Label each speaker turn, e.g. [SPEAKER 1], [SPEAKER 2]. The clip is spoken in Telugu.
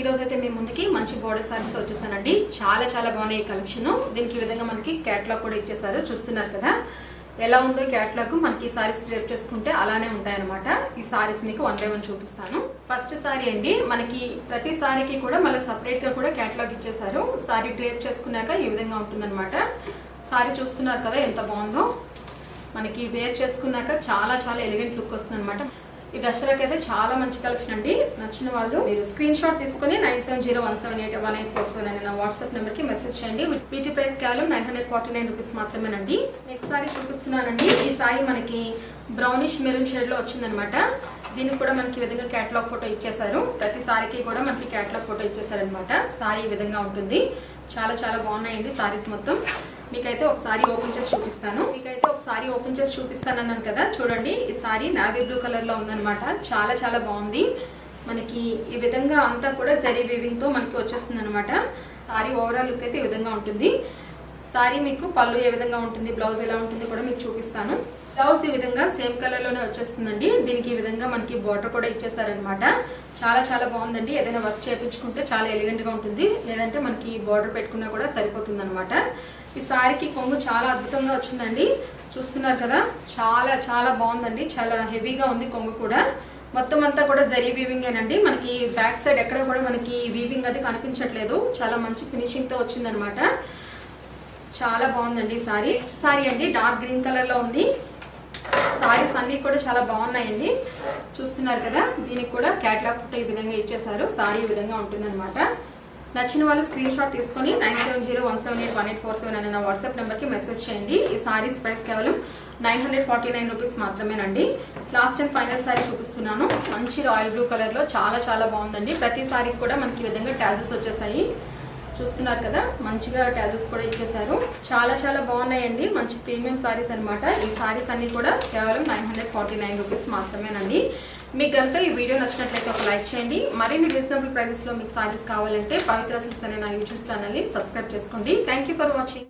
[SPEAKER 1] ఈ రోజు అయితే మేము ముందుకి మంచి బోర్డర్ సారీస్ వచ్చేసానండి. చాలా చాలా బాగున్నాయి ఈ కలెక్షన్ దీనికి ఈ విధంగా మనకి క్యాట్లాగ్ కూడా ఇచ్చేసారు చూస్తున్నారు కదా? ఎలా ఉందో క్యాట్లాగ్ మనకి ఈ సారీస్ డ్రేప్ చేసుకుంటే అలానే ఉంటాయన్నమాట. ఈ సారీస్ మీకు వన్ బై వన్ చూపిస్తాను. ఫస్ట్ సారీ అండి మనకి ప్రతి సారీకి కూడా మళ్ళీ సపరేట్గా కూడా క్యాట్లాగ్ ఇచ్చేసారు సారీ డ్రేప్ చేసుకున్నాక ఈ విధంగా ఉంటుందన్నమాట. సారీ చూస్తున్నారు కదా ఎంత బాగుందో? మనకి వేర్ చేసుకున్నాక చాలా చాలా ఎలిగెంట్ లుక్ వస్తుంది అనమాట ఈ దసరాకి అయితే చాలా మంచి కలెక్షన్ అండి. నచ్చిన వాళ్ళు మీరు స్క్రీన్ షాట్ తీసుకుని nine seven zero one seven eight one eight four seven అనే నా వాట్సాప్ నెంబర్కి మెసేజ్ చేయండి. వీటి ప్రైస్ కేవలం nine hundred forty nine rupees మాత్రమేనండి. నెక్స్ట్ సారీ చూపిస్తున్నానండి. ఈ సారీ మనకి బ్రౌనిష్ మెరూన్ షేడ్లో వచ్చిందనమాట. దీనికి కూడా మనకి ఈ విధంగా క్యాటలాగ్ ఫోటో ఇచ్చేసారు ప్రతి సారీకి కూడా మనకి క్యాటలాగ్ ఫోటో ఇచ్చేసారనమాట సారీ ఈ విధంగా ఉంటుంది. చాలా చాలా బాగున్నాయండి సారీస్ మొత్తం. మీకైతే ఒకసారి ఓపెన్ చేసి చూపిస్తాను. మీకైతే ఒకసారి ఓపెన్ చేసి చూపిస్తాను అన్నాను కదా. చూడండి ఈ సారీ నావీ బ్లూ కలర్లో ఉందన్నమాట. చాలా చాలా బాగుంది. మనకి ఈ విధంగా అంతా కూడా జరీ వీవింగ్తో మనకి వచ్చేస్తుంది అనమాట సారీ ఓవరాల్ లుక్ అయితే ఈ విధంగా ఉంటుంది. సారీ మీకు పళ్ళు ఏ విధంగా ఉంటుంది బ్లౌజ్ ఎలా ఉంటుంది కూడా మీకు చూపిస్తాను. బ్లౌజ్ ఈ విధంగా సేమ్ కలర్లోనే వచ్చేస్తుందండి. దీనికి ఈ విధంగా మనకి బార్డర్ కూడా ఇచ్చేసారనమాట చాలా చాలా బాగుందండి. ఏదైనా వర్క్ చేయించుకుంటే చాలా ఎలిగెంట్గా ఉంటుంది. లేదంటే మనకి బార్డర్ పెట్టుకున్నా కూడా సరిపోతుంది అనమాట ఈ సారీకి కొంగు చాలా అద్భుతంగా వచ్చిందండి. చూస్తున్నారు కదా చాలా చాలా బాగుందండి. చాలా హెవీగా ఉంది కొంగు కూడా. మొత్తం అంతా కూడా జరీ వీవింగ్ అండి మనకి బ్యాక్ సైడ్ ఎక్కడ కూడా మనకి వీవింగ్ అది కనిపించట్లేదు. చాలా మంచి ఫినిషింగ్తో వచ్చిందనమాట చాలా బాగుందండి సారీ. నెక్స్ట్ సారీ అండి డార్క్ గ్రీన్ కలర్లో ఉంది. సారీస్ అన్ని కూడా చాలా బాగున్నాయండి. చూస్తున్నారు కదా దీనికి కూడా క్యాటలాగ్ ఫోటో ఈ విధంగా ఇచ్చేసారు సారీ ఈ విధంగా ఉంటుందన్నమాట. నచ్చిన వాళ్ళు స్క్రీన్ షాట్ తీసుకొని nine seven zero one seven eight one eight four seven అనే నా వాట్సాప్ నెంబర్కి మెసేజ్ చేయండి. ఈ సారీస్ ప్రైస్ కేవలం nine hundred forty nine rupees మాత్రమేనండి. లాస్ట్ అండ్ ఫైనల్ సారీ చూపిస్తున్నాను. మంచి రాయల్ బ్లూ కలర్లో చాలా చాలా బాగుందండి. ప్రతి సారీకి కూడా మనకి ఈ విధంగా ట్యాజల్స్ వచ్చేసాయి. చూస్తున్నారు కదా? మంచిగా ట్యాజల్స్ కూడా ఇచ్చేసారు చాలా చాలా బాగున్నాయండి. మంచి ప్రీమియం సారీస్ అన్నమాట. ఈ సారీస్ అన్ని కూడా కేవలం nine hundred forty nine rupees మాత్రమేనండి. మీకు కనుక ఈ వీడియో నచ్చినట్లయితే ఒక లైక్ చేయండి. మరిన్ని రీజనబుల్ ప్రైజెస్లో మీకు సారీస్ కావాలంటే పవిత్ర సిల్క్స్ అనే నా యూట్యూబ్ ఛానల్ని సబ్స్క్రైబ్ చేసుకోండి. Thank you for watching